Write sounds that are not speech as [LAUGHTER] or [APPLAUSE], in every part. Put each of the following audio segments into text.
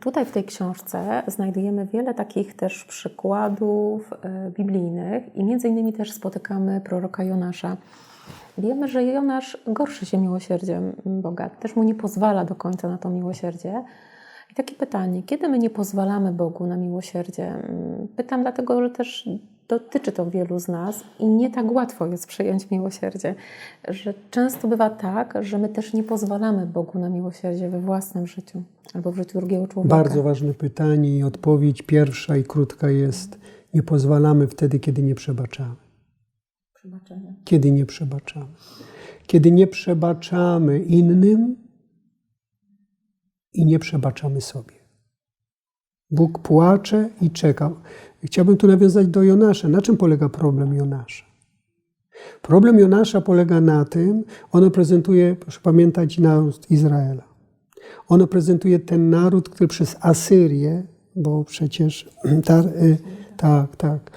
Tutaj w tej książce znajdujemy wiele takich też przykładów e, biblijnych i między innymi też spotykamy proroka Jonasza. Wiemy, że Jonasz gorszy się miłosierdziem Boga, też mu nie pozwala do końca na to miłosierdzie. I takie pytanie, kiedy my nie pozwalamy Bogu na miłosierdzie? Pytam dlatego, że też dotyczy to wielu z nas i nie tak łatwo jest przyjąć miłosierdzie, że często bywa tak, że my też nie pozwalamy Bogu na miłosierdzie we własnym życiu albo w życiu drugiego człowieka. Bardzo ważne pytanie i odpowiedź pierwsza i krótka jest: nie pozwalamy wtedy, kiedy nie przebaczamy. Przebaczenie. Kiedy nie przebaczamy. Kiedy nie przebaczamy innym i nie przebaczamy sobie. Bóg płacze i czeka. Chciałbym tu nawiązać do Jonasza. Na czym polega problem Jonasza? Problem Jonasza polega na tym, ono prezentuje, proszę pamiętać, naród Izraela. Ono prezentuje ten naród, który przez Asyrię, bo przecież [CLEARS THROAT] ta, y, tak, tak,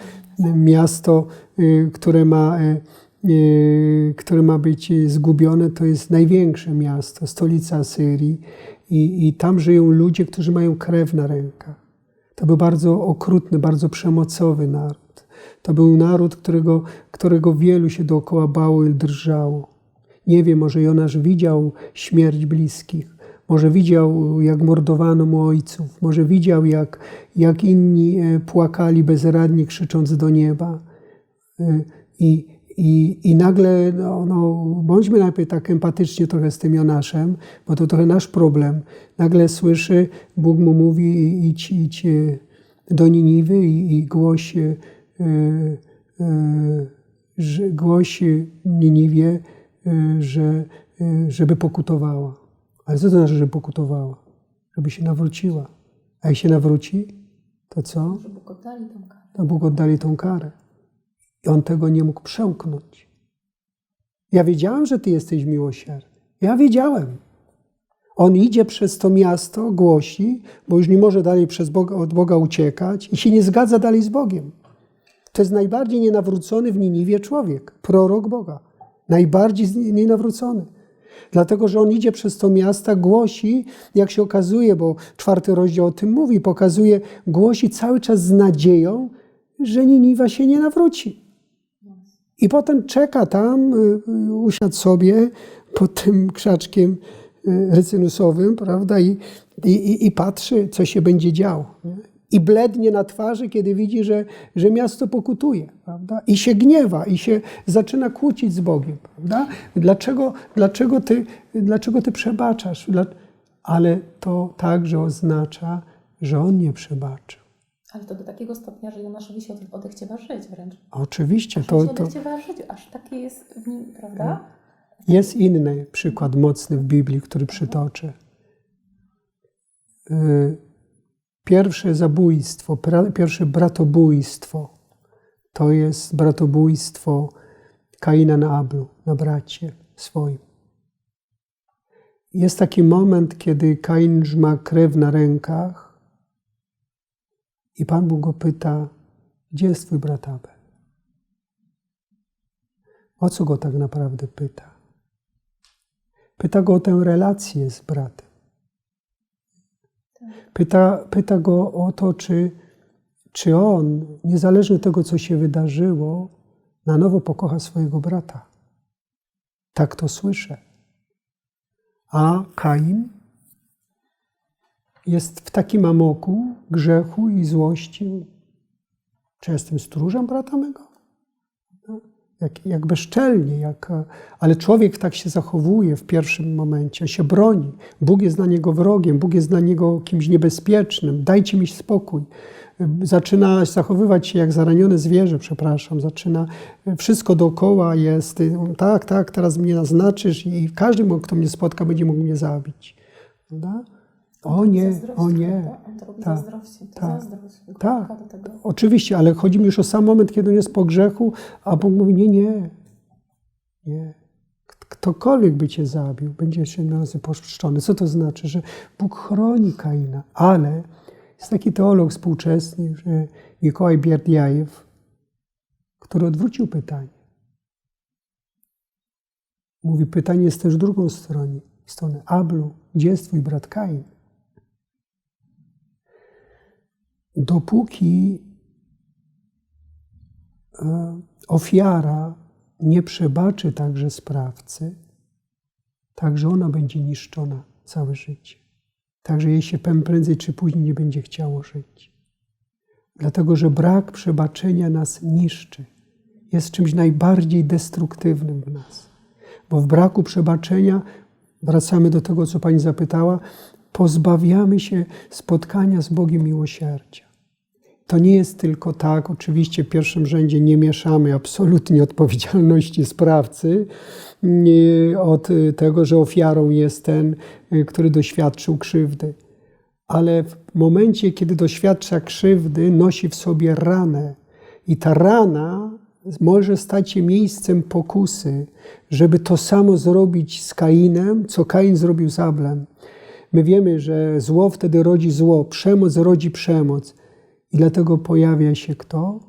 miasto, y, które ma, y, które ma być zgubione, to jest największe miasto, stolica Asyrii i, i tam żyją ludzie, którzy mają krew na rękach. To był bardzo okrutny, bardzo przemocowy naród. To był naród, którego, którego wielu się dookoła bało i drżało. Nie wiem, może Jonasz widział śmierć bliskich, może widział, jak mordowano mu ojców, może widział, jak, jak inni e, płakali bezradnie, krzycząc do nieba. E, I, i, I nagle, no, no, bądźmy najpierw tak empatycznie trochę z tym Jonaszem, bo to trochę nasz problem. Nagle słyszy, Bóg mu mówi, idź, idź e, do Niniwy i, i głoś, e, e, że, głoś Niniwie, e, że, e, żeby pokutowała. Ale co to znaczy, żeby pokutowała? Żeby się nawróciła. A jak się nawróci, to co? Że Bóg oddali tą karę. To Bóg oddali tą karę. I on tego nie mógł przełknąć. Ja wiedziałem, że Ty jesteś miłosierny. Ja wiedziałem. On idzie przez to miasto, głosi, bo już nie może dalej przez Boga, od Boga uciekać i się nie zgadza dalej z Bogiem. To jest najbardziej nienawrócony w Niniwie człowiek, prorok Boga. Najbardziej nienawrócony. Dlatego, że on idzie przez to miasta, głosi, jak się okazuje, bo czwarty rozdział o tym mówi, pokazuje, głosi cały czas z nadzieją, że Niniwa się nie nawróci. I potem czeka tam, y, usiadł sobie pod tym krzaczkiem y, rycynusowym, prawda, i, i, i patrzy, co się będzie działo. I blednie na twarzy, kiedy widzi, że, że miasto pokutuje, prawda? I się gniewa, i się zaczyna kłócić z Bogiem, prawda? Dlaczego, dlaczego, ty, dlaczego ty przebaczasz? Ale to także oznacza, że On nie przebaczył. Ale to do takiego stopnia, że Jonaszowi się odechciewa żyć wręcz. Oczywiście. Aż To, to odechciewa żyć, aż taki jest w nim, prawda? jest inny przykład mocny w Biblii, który przytoczę. Y, Pierwsze zabójstwo, pierwsze bratobójstwo to jest bratobójstwo Kaina na Ablu, na bracie swoim. Jest taki moment, kiedy Kain ma krew na rękach i Pan Bóg go pyta, gdzie jest twój brat Abel? O co go tak naprawdę pyta? Pyta go o tę relację z bratem. Pyta, pyta go o to, czy, czy on, niezależnie od tego, co się wydarzyło, na nowo pokocha swojego brata. Tak to słyszę. A Kain jest w takim amoku grzechu i złości. Czy jestem stróżem brata mego? Jak, jak bezczelnie, jak, ale człowiek tak się zachowuje w pierwszym momencie, się broni. Bóg jest dla niego wrogiem, Bóg jest dla niego kimś niebezpiecznym. Dajcie mi spokój. Zaczyna zachowywać się jak zaranione zwierzę, przepraszam. Zaczyna, wszystko dookoła jest, tak, tak, teraz mnie naznaczysz i każdy, kto mnie spotka, będzie mógł mnie zabić. Prawda? O nie, o nie. Tak, zazdrości. To zazdrość. go tak. Oczywiście, ale chodzi mi już o sam moment, kiedy on jest po grzechu, a Bóg mówi, nie, nie, nie. Ktokolwiek by cię zabił, będzie siedem razy poszczony. Co to znaczy? Że Bóg chroni Kaina, ale jest taki teolog współczesny, że Mikołaj Bierdiajew, który odwrócił pytanie. Mówi, pytanie jest też w drugą stronę. Stronę Ablu, gdzie jest twój brat Kain? Dopóki e, ofiara nie przebaczy także sprawcy, także ona będzie niszczona całe życie. Także jej się prędzej czy później nie będzie chciało żyć. Dlatego, że brak przebaczenia nas niszczy. Jest czymś najbardziej destruktywnym w nas. Bo w braku przebaczenia, wracamy do tego, co Pani zapytała, pozbawiamy się spotkania z Bogiem miłosierdzia. To nie jest tylko tak, oczywiście w pierwszym rzędzie nie mieszamy absolutnie odpowiedzialności sprawcy od tego, że ofiarą jest ten, który doświadczył krzywdy. Ale w momencie, kiedy doświadcza krzywdy, nosi w sobie ranę. I ta rana może stać się miejscem pokusy, żeby to samo zrobić z Kainem, co Kain zrobił z Ablem. My wiemy, że zło wtedy rodzi zło, przemoc rodzi przemoc. I dlatego pojawia się kto?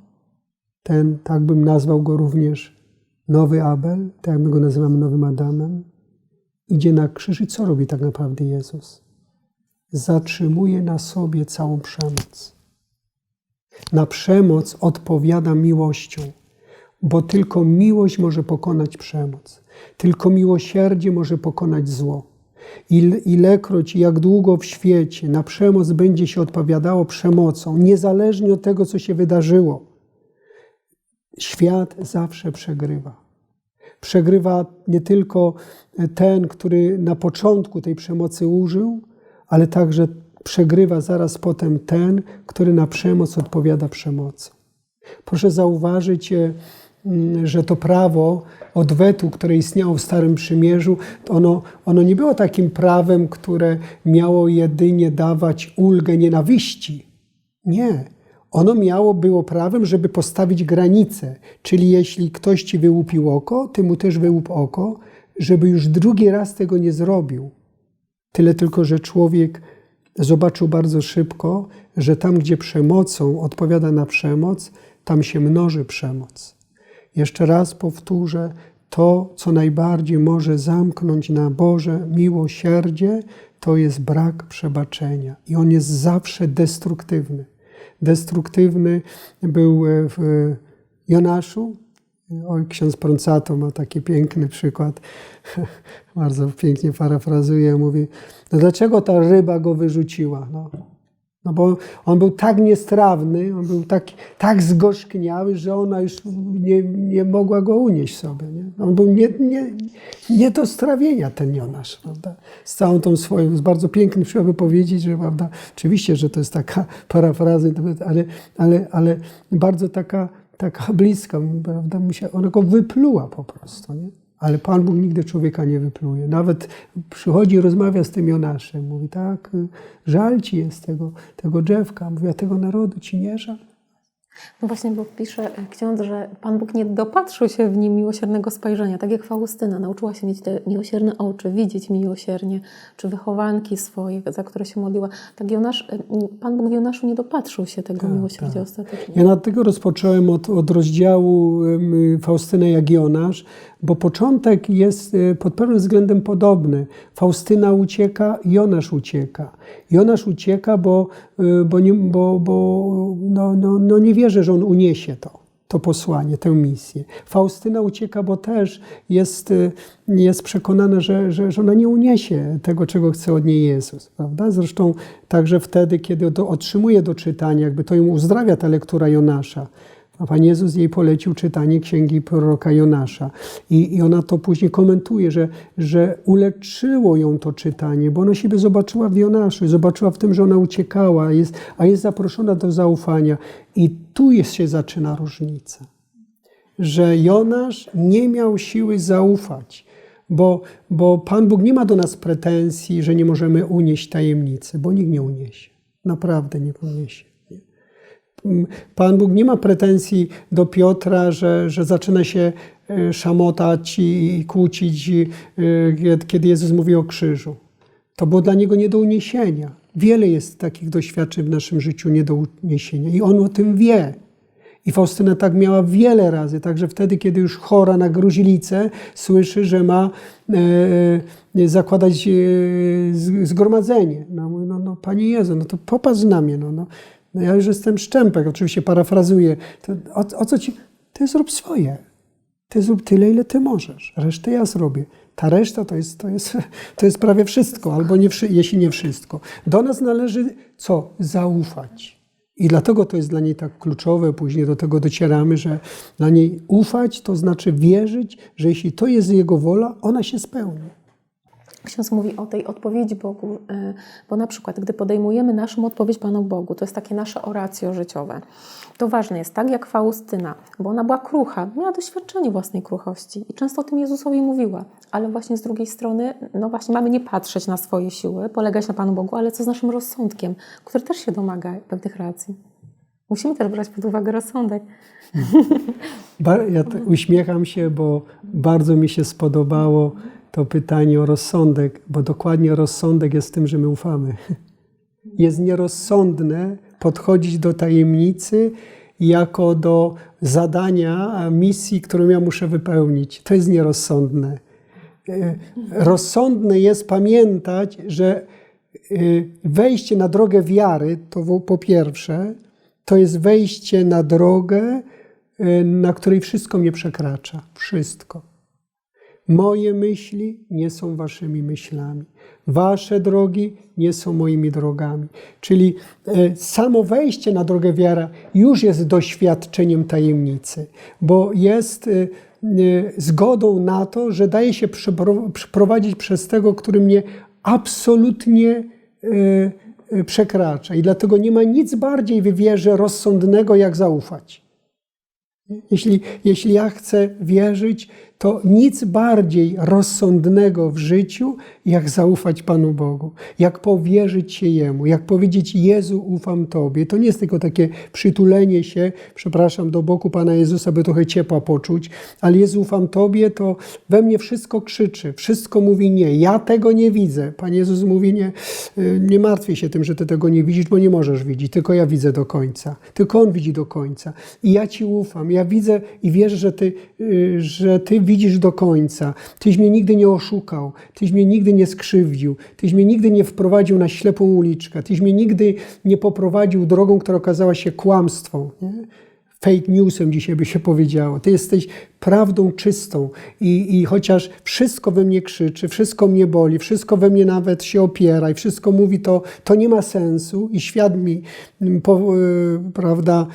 Ten, tak bym nazwał go również nowy Abel, tak my go nazywamy nowym Adamem. Idzie na krzyż i co robi tak naprawdę Jezus? Zatrzymuje na sobie całą przemoc. Na przemoc odpowiada miłością, bo tylko miłość może pokonać przemoc. Tylko miłosierdzie może pokonać zło. Ilekroć i jak długo w świecie na przemoc będzie się odpowiadało przemocą, niezależnie od tego, co się wydarzyło, świat zawsze przegrywa. Przegrywa nie tylko ten, który na początku tej przemocy użył, ale także przegrywa zaraz potem ten, który na przemoc odpowiada przemocą. Proszę zauważyć, że to prawo odwetu, które istniało w Starym Przymierzu, ono, ono nie było takim prawem, które miało jedynie dawać ulgę nienawiści. Nie. Ono miało, było prawem, żeby postawić granice. Czyli jeśli ktoś ci wyłupił oko, ty mu też wyłup oko, żeby już drugi raz tego nie zrobił. Tyle tylko, że człowiek zobaczył bardzo szybko, że tam, gdzie przemocą odpowiada na przemoc, tam się mnoży przemoc. Jeszcze raz powtórzę, to, co najbardziej może zamknąć na Boże miłosierdzie, to jest brak przebaczenia. I on jest zawsze destruktywny. Destruktywny był w Jonaszu. Oj, ksiądz Proncato ma taki piękny przykład, [LAUGHS] bardzo pięknie parafrazuje, mówi, no dlaczego ta ryba go wyrzuciła? No, no bo on był tak niestrawny, on był tak, tak zgorzkniały, że ona już nie, nie mogła go unieść sobie. Nie? On był nie, nie, nie do strawienia, ten Jonasz, prawda? Z całą tą swoją, jest bardzo piękny, trzeba by powiedzieć, że prawda, oczywiście, że to jest taka [LAUGHS] parafraza, ale, ale, ale bardzo taka, taka bliska, prawda? Ona go wypluła po prostu, nie? Ale Pan Bóg nigdy człowieka nie wypluje. Nawet przychodzi i rozmawia z tym Jonaszem. Mówi, tak, żal ci jest tego, tego drzewka. Mówi, a tego narodu ci nie żal? No właśnie, bo pisze ksiądz, że Pan Bóg nie dopatrzył się w nim miłosiernego spojrzenia, tak jak Faustyna nauczyła się mieć te miłosierne oczy, widzieć miłosiernie, czy wychowanki swoje, za które się modliła. Tak Jonasz, Pan Bóg w Jonaszu nie dopatrzył się tego Tak, miłosierdzia tak. ostatecznie. Ja dlatego rozpocząłem od, od rozdziału Faustyna jak Jonasz, bo początek jest e, pod pewnym względem podobny. Faustyna ucieka, Jonasz ucieka. Jonasz ucieka, bo, e, bo, nie, bo, bo no, no, no nie wierzy, że on uniesie to, to posłanie, tę misję. Faustyna ucieka, bo też jest, e, jest przekonana, że, że, że ona nie uniesie tego, czego chce od niej Jezus. Prawda? Zresztą także wtedy, kiedy otrzymuje do czytania, jakby to ją uzdrawia ta lektura Jonasza. A Pan Jezus jej polecił czytanie księgi proroka Jonasza. I, I ona to później komentuje, że, że uleczyło ją to czytanie, bo ona siebie zobaczyła w Jonaszu, zobaczyła w tym, że ona uciekała, jest, a jest zaproszona do zaufania. I tu jest się zaczyna różnica. Że Jonasz nie miał siły zaufać, bo, bo Pan Bóg nie ma do nas pretensji, że nie możemy unieść tajemnicy, bo nikt nie uniesie. Naprawdę nie uniesie. Pan Bóg nie ma pretensji do Piotra, że, że zaczyna się e, szamotać i kłócić, e, kiedy Jezus mówi o krzyżu. To było dla niego nie do uniesienia. Wiele jest takich doświadczeń w naszym życiu nie do uniesienia i on o tym wie. I Faustyna tak miała wiele razy, także wtedy, kiedy już chora na gruźlicę, słyszy, że ma e, zakładać e, zgromadzenie. No, mówi, no, no Panie Jezu, no to popatrz na mnie, no, no No ja już jestem szczępek, oczywiście parafrazuję. To, o, o co ci? Ty zrób swoje. Ty zrób tyle, ile ty możesz. Resztę ja zrobię. Ta reszta to jest, to jest, [LAUGHS] to jest prawie wszystko, albo nie, jeśli nie wszystko. Do nas należy co? Zaufać. I dlatego to jest dla niej tak kluczowe, później do tego docieramy, że dla niej ufać to znaczy wierzyć, że jeśli to jest Jego wola, ona się spełni. Ksiądz mówi o tej odpowiedzi Bogu, y, bo na przykład, gdy podejmujemy naszą odpowiedź Panu Bogu, to jest takie nasze oracjo życiowe, to ważne jest tak jak Faustyna, bo ona była krucha, miała doświadczenie własnej kruchości i często o tym Jezusowi mówiła, ale właśnie z drugiej strony, no właśnie mamy nie patrzeć na swoje siły, polegać na Panu Bogu, ale co z naszym rozsądkiem, który też się domaga pewnych racji. Musimy też brać pod uwagę rozsądek. Ja te- uśmiecham się, bo bardzo mi się spodobało to pytanie o rozsądek, bo dokładnie rozsądek jest tym, że my ufamy. Jest nierozsądne podchodzić do tajemnicy jako do zadania, misji, którą ja muszę wypełnić. To jest nierozsądne. E, Rozsądne jest pamiętać, że e, wejście na drogę wiary, to po pierwsze, to jest wejście na drogę, e, na której wszystko mnie przekracza. Wszystko. Moje myśli nie są waszymi myślami. Wasze drogi nie są moimi drogami. Czyli e, samo wejście na drogę wiara już jest doświadczeniem tajemnicy, bo jest e, e, zgodą na to, że daje się przepro- przeprowadzić przez tego, który mnie absolutnie e, e, przekracza. I dlatego nie ma nic bardziej w wierze rozsądnego, jak zaufać. Jeśli, jeśli ja chcę wierzyć, to nic bardziej rozsądnego w życiu, jak zaufać Panu Bogu, jak powierzyć się Jemu, jak powiedzieć Jezu, ufam Tobie. To nie jest tylko takie przytulenie się, przepraszam, do boku Pana Jezusa, by trochę ciepła poczuć, ale Jezu, ufam Tobie, to we mnie wszystko krzyczy, wszystko mówi nie. Ja tego nie widzę. Pan Jezus mówi nie, nie martwię się tym, że Ty tego nie widzisz, bo nie możesz widzieć, tylko ja widzę do końca. Tylko On widzi do końca. I ja Ci ufam. Ja widzę i wierzę, że Ty, y, że ty widzisz do końca. Tyś mnie nigdy nie oszukał. Tyś mnie nigdy nie skrzywdził. Tyś mnie nigdy nie wprowadził na ślepą uliczkę. Tyś mnie nigdy nie poprowadził drogą, która okazała się kłamstwą. Nie? Fake newsem dzisiaj by się powiedziało. Ty jesteś prawdą czystą I, i chociaż wszystko we mnie krzyczy, wszystko mnie boli, wszystko we mnie nawet się opiera i wszystko mówi, to, to nie ma sensu i świat mi mm, po, y, prawda,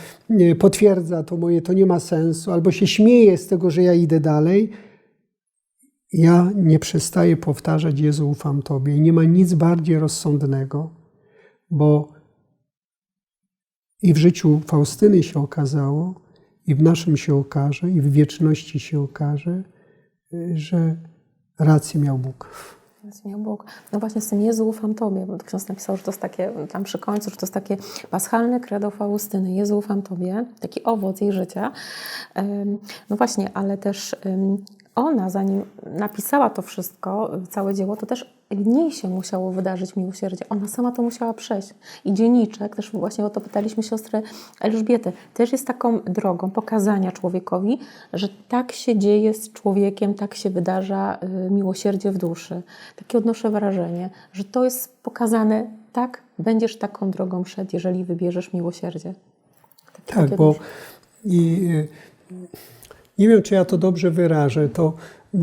potwierdza to moje, to nie ma sensu, albo się śmieje z tego, że ja idę dalej, ja nie przestaję powtarzać, Jezu, ufam Tobie. I nie ma nic bardziej rozsądnego, bo i w życiu Faustyny się okazało, i w naszym się okaże, i w wieczności się okaże, y, że rację miał Bóg. Więc miał Bóg. No właśnie z tym Jezu ufam Tobie, bo ksiądz napisał, że to jest takie, tam przy końcu, że to jest takie paschalne credo Faustyny. Jezu ufam Tobie, taki owoc jej życia. No właśnie, ale też ona, zanim napisała to wszystko, całe dzieło, to też niej się musiało wydarzyć miłosierdzie. Ona sama to musiała przejść. I dzienniczek, też właśnie o to pytaliśmy siostrę Elżbietę, też jest taką drogą pokazania człowiekowi, że tak się dzieje z człowiekiem, tak się wydarza y, miłosierdzie w duszy. Takie odnoszę wrażenie, że to jest pokazane, tak, będziesz taką drogą szedł, jeżeli wybierzesz miłosierdzie. Takie- Tak, bo i, y, nie wiem, czy ja to dobrze wyrażę, to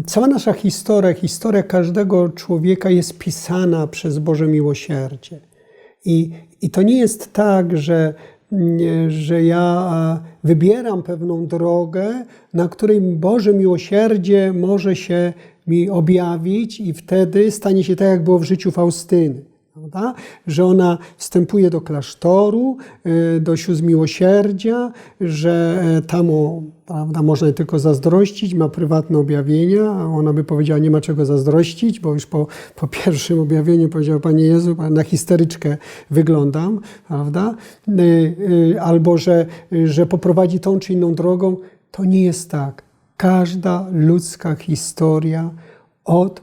cała nasza historia, historia każdego człowieka jest pisana przez Boże miłosierdzie. I, i to nie jest tak, że, że ja wybieram pewną drogę, na której Boże miłosierdzie może się mi objawić i wtedy stanie się tak, jak było w życiu Faustyny. Prawda? Że ona wstępuje do klasztoru, y, do sióstr miłosierdzia, że e, tam prawda, można jej tylko zazdrościć, ma prywatne objawienia, a ona by powiedziała, nie ma czego zazdrościć, bo już po, po pierwszym objawieniu powiedział, Panie Jezu, na histeryczkę wyglądam, prawda? Y, Albo, że, że poprowadzi tą czy inną drogą. To nie jest tak. Każda ludzka historia od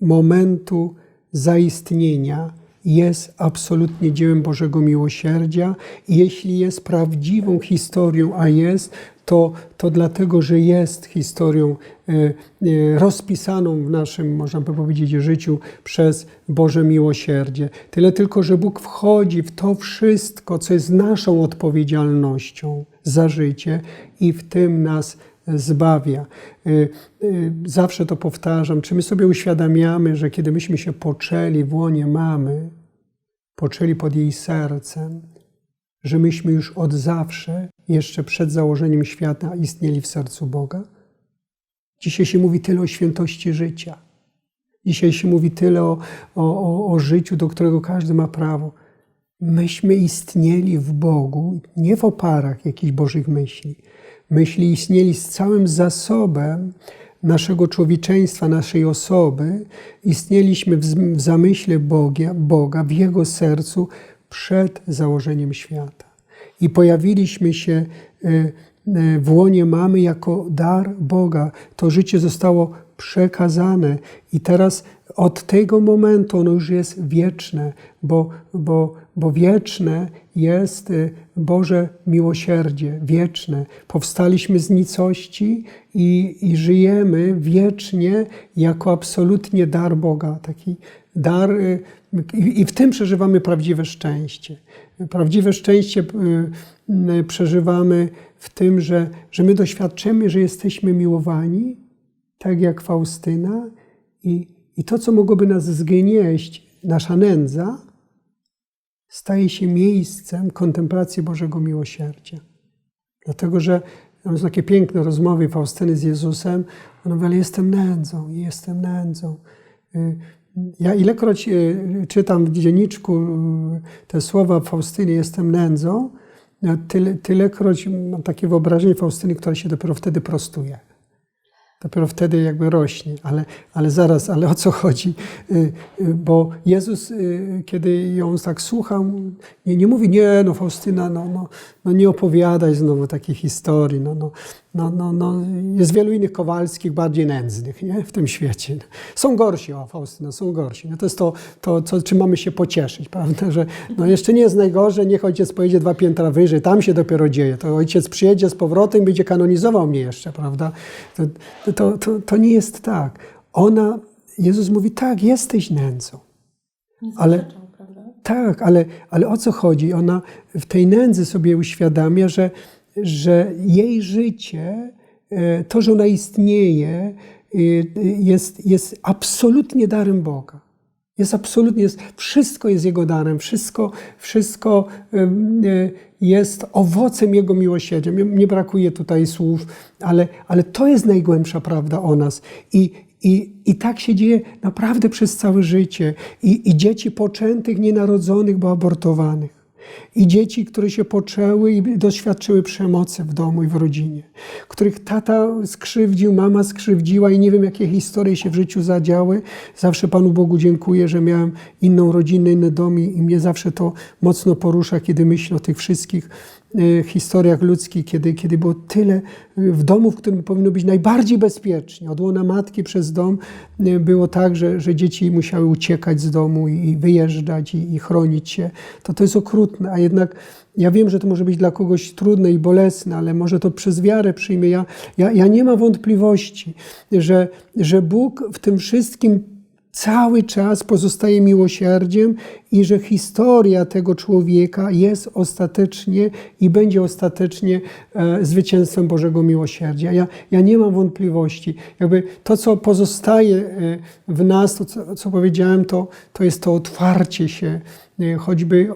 momentu zaistnienia jest absolutnie dziełem Bożego miłosierdzia jeśli jest prawdziwą historią, a jest, to, to dlatego, że jest historią e, e, rozpisaną w naszym, można by powiedzieć, życiu przez Boże miłosierdzie. Tyle tylko, że Bóg wchodzi w to wszystko, co jest naszą odpowiedzialnością za życie i w tym nas zbawia. E, e, Zawsze to powtarzam. Czy my sobie uświadamiamy, że kiedy myśmy się poczęli w łonie mamy, poczęli pod jej sercem, że myśmy już od zawsze, jeszcze przed założeniem świata, istnieli w sercu Boga? Dzisiaj się mówi tyle o świętości życia. Dzisiaj się mówi tyle o, o, o życiu, do którego każdy ma prawo. Myśmy istnieli w Bogu, nie w oparach jakichś Bożych myśli. Myśmy istnieli z całym zasobem naszego człowieczeństwa, naszej osoby. Istnieliśmy w, w zamyśle Boga, Boga, w Jego sercu przed założeniem świata. I pojawiliśmy się e, e, w łonie mamy jako dar Boga. To życie zostało przekazane i teraz od tego momentu ono już jest wieczne, bo, bo, bo wieczne jest e, Boże miłosierdzie, wieczne. Powstaliśmy z nicości i, i żyjemy wiecznie jako absolutnie dar Boga, taki dar y, i, i w tym przeżywamy prawdziwe szczęście. Prawdziwe szczęście y, y, przeżywamy w tym, że, że my doświadczymy, że jesteśmy miłowani, tak jak Faustyna, i, i to, co mogłoby nas zgnieść, nasza nędza, staje się miejscem kontemplacji Bożego miłosierdzia. Dlatego, że są takie piękne rozmowy Faustyny z Jezusem. Ona mówi, ale jestem nędzą, jestem nędzą. Ja ilekroć e, czytam w dzienniczku e, te słowa Faustyny, jestem nędzą, tyle, tylekroć mam takie wyobrażenie Faustyny, która się dopiero wtedy prostuje. Dopiero wtedy jakby rośnie, ale, ale zaraz, ale o co chodzi? Y, y, Bo Jezus, y, kiedy ją tak słuchał, nie, nie mówi, nie, no Faustyna, no, no, no nie opowiadaj znowu takiej historii. No, no, no, no, no. Jest wielu innych Kowalskich bardziej nędznych nie? w tym świecie. Są gorsi, o Faustyna, są gorsi. No, to jest to, to co, czym mamy się pocieszyć, prawda? Że no, jeszcze nie jest najgorzej, niech ojciec pojedzie dwa piętra wyżej, tam się dopiero dzieje. To ojciec przyjedzie z powrotem i będzie kanonizował mnie jeszcze, prawda? To, to, to, to nie jest tak. Ona, Jezus mówi, tak, jesteś nędzą. Ale, tak, ale, ale o co chodzi? Ona w tej nędzy sobie uświadamia, że, że jej życie, e, to, że ona istnieje, e, jest, jest absolutnie darem Boga. Jest absolutnie, jest, wszystko jest Jego darem, wszystko, wszystko e, jest owocem Jego miłosierdzia. Nie brakuje tutaj słów, ale, ale to jest najgłębsza prawda o nas. I, i, I tak się dzieje naprawdę przez całe życie. I, I dzieci poczętych, nienarodzonych, bo abortowanych. I dzieci, które się poczęły i doświadczyły przemocy w domu i w rodzinie, których tata skrzywdził, mama skrzywdziła i nie wiem, jakie historie się w życiu zadziały. Zawsze Panu Bogu dziękuję, że miałem inną rodzinę, inny dom i, i mnie zawsze to mocno porusza, kiedy myślę o tych wszystkich historiach ludzkich, kiedy, kiedy było tyle e, w domu, w którym powinno być najbardziej bezpiecznie. Od łona matki przez dom e, było tak, że, że dzieci musiały uciekać z domu i wyjeżdżać i, i chronić się. To to jest okrutne, a jednak ja wiem, że to może być dla kogoś trudne i bolesne, ale może to przez wiarę przyjmie. Ja, ja, ja nie mam wątpliwości, że, że Bóg w tym wszystkim cały czas pozostaje miłosierdziem i że historia tego człowieka jest ostatecznie i będzie ostatecznie e, zwycięstwem Bożego miłosierdzia. Ja, ja nie mam wątpliwości. Jakby to, co pozostaje e, w nas, to co, co powiedziałem, to, to jest to otwarcie się, e, choćby,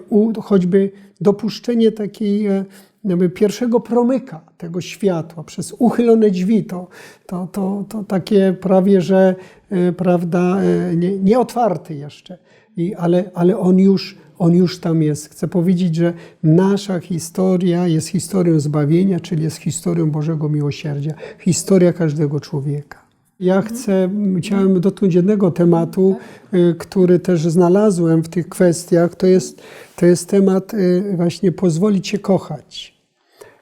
choćby dopuszczenie takiej e, jakby pierwszego promyka tego światła przez uchylone drzwi, to, to, to, to takie prawie, że e, prawda, e, nie, otwarty jeszcze, I, ale, ale on, już, on już tam jest. Chcę powiedzieć, że nasza historia jest historią zbawienia, czyli jest historią Bożego Miłosierdzia, historia każdego człowieka. Ja chcę, chciałem dotknąć jednego tematu, y, który też znalazłem w tych kwestiach. To jest, to jest temat y, właśnie pozwolić się kochać.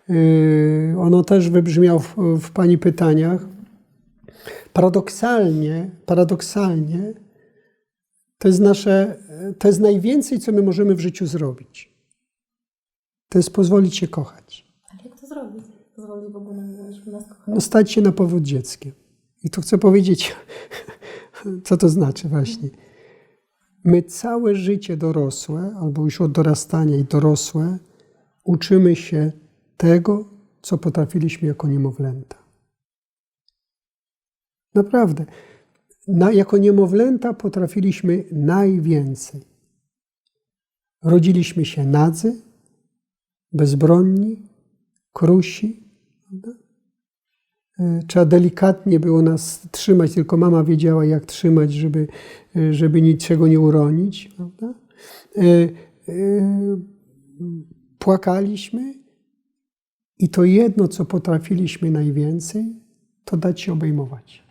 Y, Ono też wybrzmiał w, w Pani pytaniach. Paradoksalnie, paradoksalnie To jest nasze, to jest najwięcej, co my możemy w życiu zrobić. To jest pozwolić się kochać. Ale jak to zrobić? Pozwolić Bogu na miłość, by nas kochać. No, stać się na powód dzieckiem. I tu chcę powiedzieć, [LAUGHS] co to znaczy właśnie. My całe życie dorosłe, albo już od dorastania i dorosłe, uczymy się tego, co potrafiliśmy jako niemowlęta. Naprawdę. Na, jako niemowlęta potrafiliśmy najwięcej. Rodziliśmy się nadzy, bezbronni, krusi. Prawda? E, Trzeba delikatnie było nas trzymać, tylko mama wiedziała, jak trzymać, żeby, e, żeby niczego nie uronić. Prawda? E, Płakaliśmy i to jedno, co potrafiliśmy najwięcej, to dać się obejmować.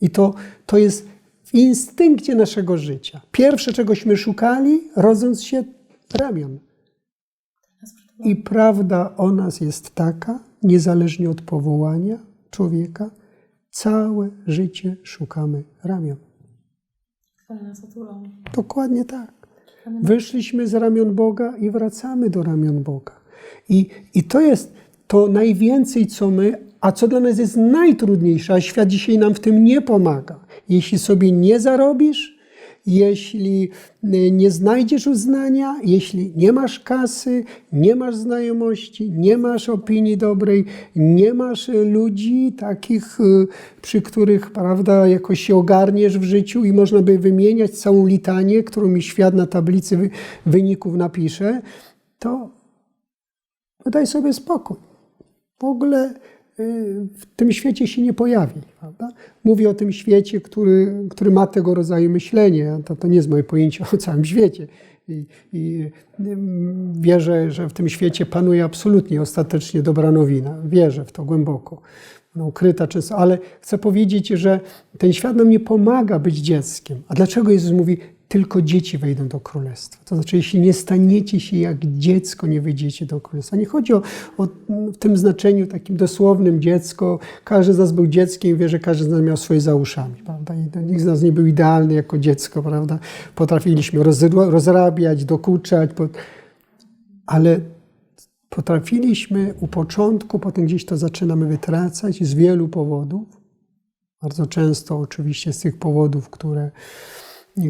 I to, to jest w instynkcie naszego życia. Pierwsze, czegośmy szukali, rodząc się, ramion. I prawda o nas jest taka, niezależnie od powołania człowieka, całe życie szukamy ramion. Nas otulą. Dokładnie tak. Wyszliśmy z ramion Boga i wracamy do ramion Boga. I, I to jest to najwięcej, co my, a co dla nas jest najtrudniejsze, a świat dzisiaj nam w tym nie pomaga. Jeśli sobie nie zarobisz, jeśli y, nie znajdziesz uznania, jeśli nie masz kasy, nie masz znajomości, nie masz opinii dobrej, nie masz y, ludzi takich, y, przy których prawda, jakoś się ogarniesz w życiu i można by wymieniać całą litanię, którą mi świat na tablicy wy- wyników napisze, to daj sobie spokój. W ogóle w tym świecie się nie pojawi. Prawda? Mówię o tym świecie, który, który ma tego rodzaju myślenie. To, to nie jest moje pojęcie [LAUGHS] o całym świecie. I, i ym, wierzę, że w tym świecie panuje absolutnie ostatecznie dobra nowina. Wierzę w to głęboko. Ona ukryta często, ale chcę powiedzieć, że ten świat nam nie pomaga być dzieckiem. A dlaczego Jezus mówi, tylko dzieci wejdą do królestwa? To znaczy, jeśli nie staniecie się jak dziecko, nie wyjdziecie do królestwa. Nie chodzi o, o w tym znaczeniu takim dosłownym dziecko. Każdy z nas był dzieckiem, wie, że każdy z nas miał swoje za uszami, prawda? I nikt z nas nie był idealny jako dziecko, prawda? Potrafiliśmy rozrabiać, dokuczać, po... ale potrafiliśmy u początku, potem gdzieś to zaczynamy wytracać z wielu powodów. Bardzo często oczywiście z tych powodów, które,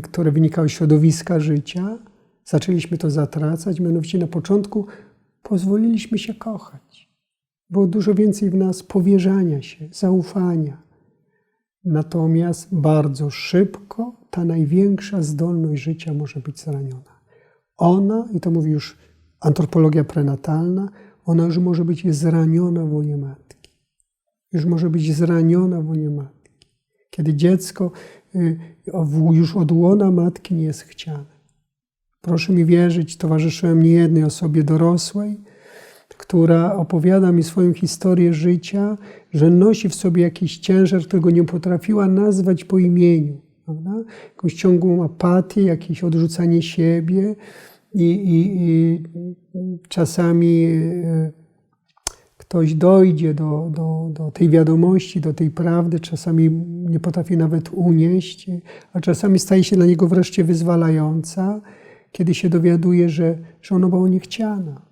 które wynikały z środowiska życia, zaczęliśmy to zatracać. Mianowicie na początku pozwoliliśmy się kochać. Było dużo więcej w nas powierzania się, zaufania. Natomiast bardzo szybko ta największa zdolność życia może być zraniona. Ona, i to mówi już antropologia prenatalna, ona już może być zraniona w łonie matki. Już może być zraniona w łonie matki. Kiedy dziecko już od łona matki nie jest chciane. Proszę mi wierzyć, towarzyszyłem niejednej osobie dorosłej, która opowiada mi swoją historię życia, że nosi w sobie jakiś ciężar, którego nie potrafiła nazwać po imieniu. Prawda? Jakąś ciągłą apatię, jakieś odrzucanie siebie i, i, i czasami e, ktoś dojdzie do, do, do tej wiadomości, do tej prawdy, czasami nie potrafi nawet unieść, a czasami staje się dla niego wreszcie wyzwalająca, kiedy się dowiaduje, że, że ona była niechciana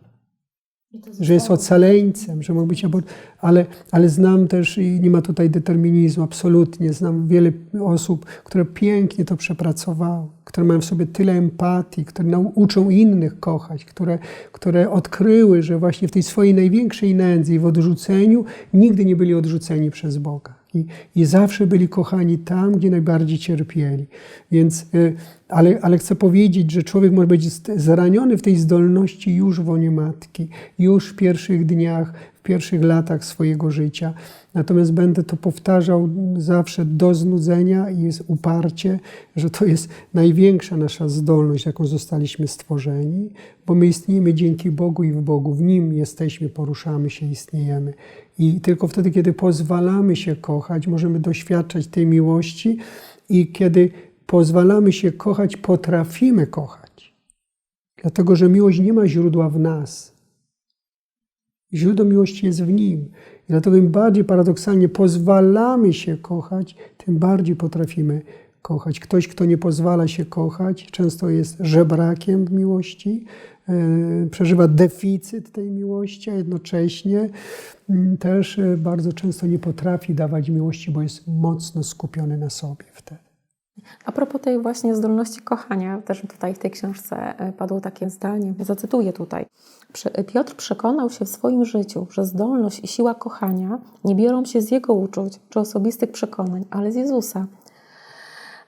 że jest ocaleńcem, że mógł być abort... ale, ale znam też i nie ma tutaj determinizmu, absolutnie. Znam wiele osób, które pięknie to przepracowały, które mają w sobie tyle empatii, które nau- uczą innych kochać, które, które odkryły, że właśnie w tej swojej największej nędzy i w odrzuceniu nigdy nie byli odrzuceni przez Boga. I, I zawsze byli kochani tam, gdzie najbardziej cierpieli. Więc, y, ale, ale chcę powiedzieć, że człowiek może być zraniony w tej zdolności już w łonie matki, już w pierwszych dniach, w pierwszych latach swojego życia. Natomiast będę to powtarzał zawsze do znudzenia i jest uparcie, że to jest największa nasza zdolność, jaką zostaliśmy stworzeni, bo my istniejemy dzięki Bogu i w Bogu. W Nim jesteśmy, poruszamy się, istniejemy. I tylko wtedy, kiedy pozwalamy się kochać, możemy doświadczać tej miłości i kiedy pozwalamy się kochać, potrafimy kochać. Dlatego, że miłość nie ma źródła w nas. Źródło miłości jest w Nim. I dlatego im bardziej paradoksalnie pozwalamy się kochać, tym bardziej potrafimy kochać. Ktoś, kto nie pozwala się kochać, często jest żebrakiem miłości, e, przeżywa deficyt tej miłości, a jednocześnie mm, też e, bardzo często nie potrafi dawać miłości, bo jest mocno skupiony na sobie wtedy. A propos tej właśnie zdolności kochania, też tutaj w tej książce e, padło takie zdanie, zacytuję tutaj. Piotr przekonał się w swoim życiu, że zdolność i siła kochania nie biorą się z jego uczuć czy osobistych przekonań, ale z Jezusa.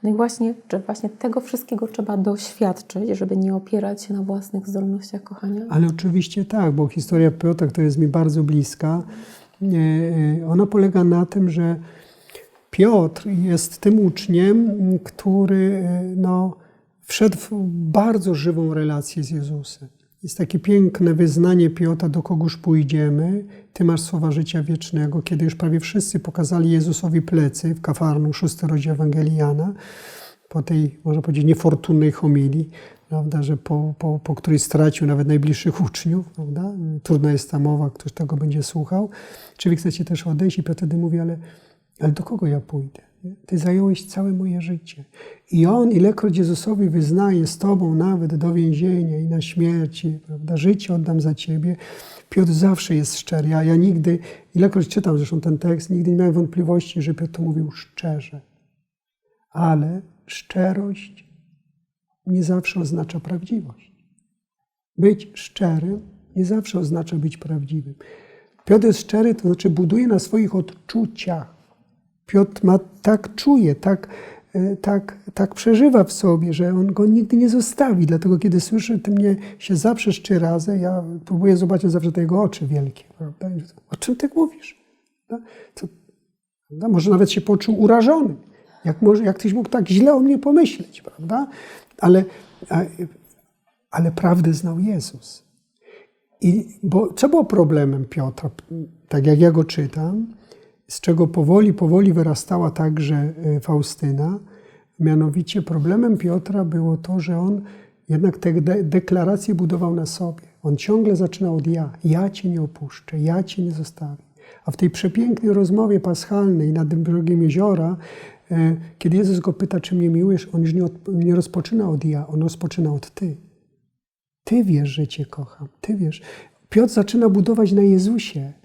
No i właśnie, że właśnie tego wszystkiego trzeba doświadczyć, żeby nie opierać się na własnych zdolnościach kochania. Ale oczywiście tak, bo historia Piotra, która jest mi bardzo bliska, e, e, ona polega na tym, że Piotr jest tym uczniem, który e, no, wszedł w bardzo żywą relację z Jezusem. Jest takie piękne wyznanie Piotra, do kogoż pójdziemy, Ty masz słowa życia wiecznego, kiedy już prawie wszyscy pokazali Jezusowi plecy w Kafarnu, szósty rozdział Ewangelii Jana, po tej, można powiedzieć, niefortunnej homilii, prawda, że po, po, po której stracił nawet najbliższych uczniów, prawda? Trudna jest ta mowa, ktoś tego będzie słuchał. Czy wy chcecie też odejść? I Piotr wtedy mówi, ale, ale do kogo ja pójdę? Ty zająłeś całe moje życie. I on, ilekroć Jezusowi wyznaje z Tobą nawet do więzienia i na śmierci, prawda, życie oddam za Ciebie, Piotr zawsze jest szczery. Ja, ja nigdy, ilekroć czytam zresztą ten tekst, nigdy nie miałem wątpliwości, że Piotr to mówił szczerze. Ale szczerość nie zawsze oznacza prawdziwość. Być szczerym nie zawsze oznacza być prawdziwym. Piotr jest szczery, to znaczy buduje na swoich odczuciach. Piotr ma, tak czuje, tak, e, tak, tak przeżywa w sobie, że on go nigdy nie zostawi. Dlatego, kiedy słyszę, ty mnie się zaprzesz trzy razy, ja próbuję zobaczyć zawsze te jego oczy wielkie. Prawda? O czym ty mówisz? To, prawda? Może nawet się poczuł urażony. Jak, może, jak ktoś mógł tak źle o mnie pomyśleć, prawda? Ale, ale prawdę znał Jezus. I, bo co było problemem Piotra, tak jak ja go czytam, z czego powoli, powoli wyrastała także e, Faustyna, mianowicie problemem Piotra było to, że on jednak te de- deklaracje budował na sobie. On ciągle zaczynał od ja. Ja Cię nie opuszczę, ja Cię nie zostawię. A w tej przepięknej rozmowie paschalnej nad tym brzegiem jeziora, e, kiedy Jezus go pyta, czy mnie miłujesz, on już nie, nie rozpoczyna od ja, on rozpoczyna od Ty. Ty wiesz, że Cię kocham. Ty wiesz. Piotr zaczyna budować na Jezusie.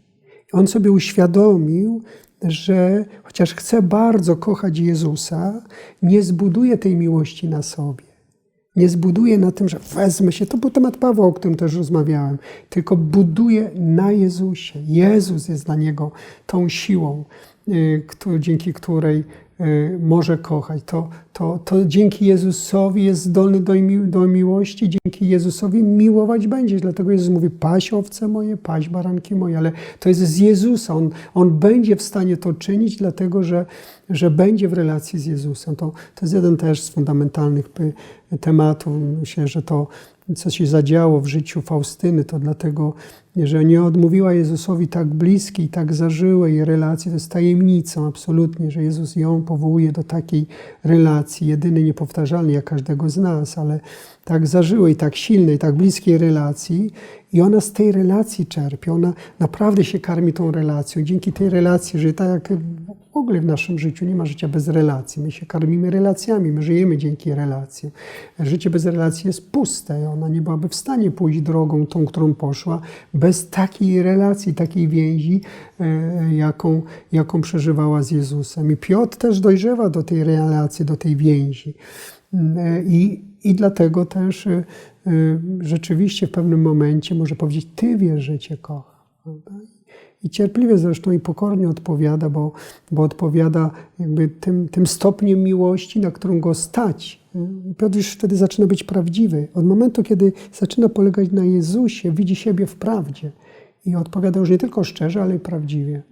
On sobie uświadomił, że chociaż chce bardzo kochać Jezusa, nie zbuduje tej miłości na sobie. Nie zbuduje na tym, że wezmę się, to był temat Pawła, o którym też rozmawiałem, tylko buduje na Jezusie. Jezus jest dla niego tą siłą, y, dzięki której może kochać. To, to, to dzięki Jezusowi jest zdolny do, mi- do miłości, dzięki Jezusowi miłować będzie. Dlatego Jezus mówi, paś owce moje, paś baranki moje, ale to jest z Jezusa. On, on będzie w stanie to czynić, dlatego że, że będzie w relacji z Jezusem. To, to jest jeden też z fundamentalnych tematów. Myślę, że to, co się zadziało w życiu Faustyny, to dlatego, że nie odmówiła Jezusowi tak bliskiej, tak zażyłej relacji. To jest tajemnicą absolutnie, że Jezus ją powołuje do takiej relacji, jedyny, niepowtarzalny jak każdego z nas, ale tak zażyłej, tak silnej, tak bliskiej relacji i ona z tej relacji czerpie. Ona naprawdę się karmi tą relacją. Dzięki tej relacji żyje tak jak w ogóle w naszym życiu nie ma życia bez relacji. My się karmimy relacjami, my żyjemy dzięki relacjom. Życie bez relacji jest puste. Ona nie byłaby w stanie pójść drogą tą, którą poszła, bez takiej relacji, takiej więzi, e, jaką, jaką przeżywała z Jezusem. I Piotr też dojrzewa do tej relacji, do tej więzi. E, I, i dlatego też e, rzeczywiście w pewnym momencie może powiedzieć, Ty wiesz, że Cię prawda? I cierpliwie zresztą i pokornie odpowiada, bo, bo odpowiada jakby tym, tym stopniem miłości, na którą go stać. Piotr już wtedy zaczyna być prawdziwy. Od momentu, kiedy zaczyna polegać na Jezusie, widzi siebie w prawdzie i odpowiada już nie tylko szczerze, ale i prawdziwie.